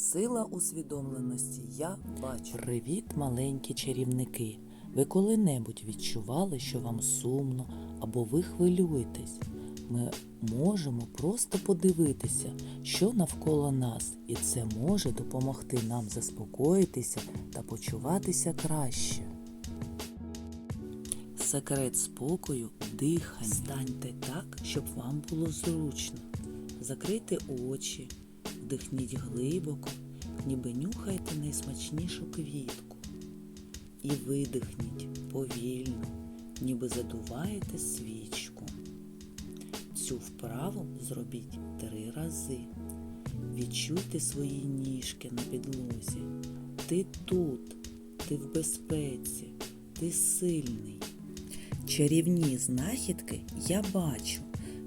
Сила усвідомленості я бачу. Привіт, маленькі чарівники! Ви коли-небудь відчували, що вам сумно або ви хвилюєтесь? Ми можемо просто подивитися, що навколо нас, і це може допомогти нам заспокоїтися та почуватися краще. Секрет спокою дихання. Станьте так, щоб вам було зручно. Закрийте очі, вдихніть глибоко, ніби нюхаєте найсмачнішу квітку. І видихніть повільно, ніби задуваєте свічку. Цю вправу зробіть три рази. Відчуйте свої ніжки на підлозі. Ти тут, ти в безпеці, ти сильний. Чарівні знахідки я бачу.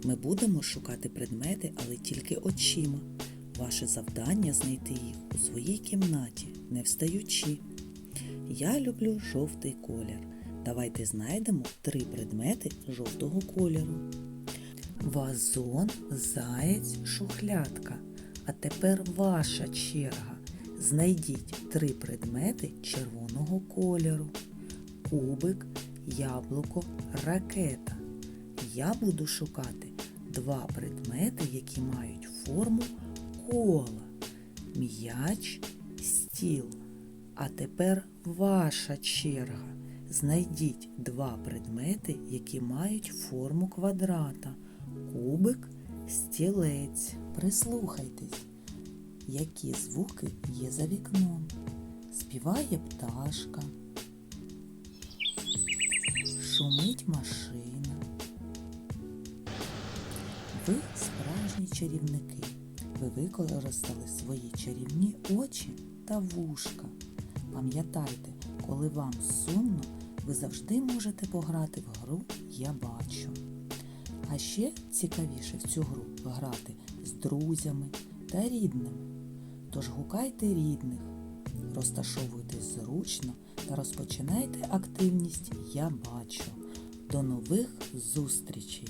Ми будемо шукати предмети, але тільки очима. Ваше завдання знайти їх у своїй кімнаті, не встаючи. Я люблю жовтий колір. Давайте знайдемо три предмети жовтого кольору. Вазон, заєць, шухлядка. А тепер ваша черга. Знайдіть три предмети червоного кольору. Кубик, яблуко, ракета. Я буду шукати два предмети, які мають форму кола. М'яч, стіл. А тепер ваша черга. Знайдіть два предмети, які мають форму квадрата. Кубик, стілець. Прислухайтесь, які звуки є за вікном. Співає пташка. Шумить машина. Ви справжні чарівники. Ви використали свої чарівні очі та вушка. Пам'ятайте, коли вам сумно, ви завжди можете пограти в гру Я бачу. А ще цікавіше в цю гру грати з друзями та рідними. Тож гукайте рідних, розташовуйтесь зручно та розпочинайте активність Я бачу. До нових зустрічей!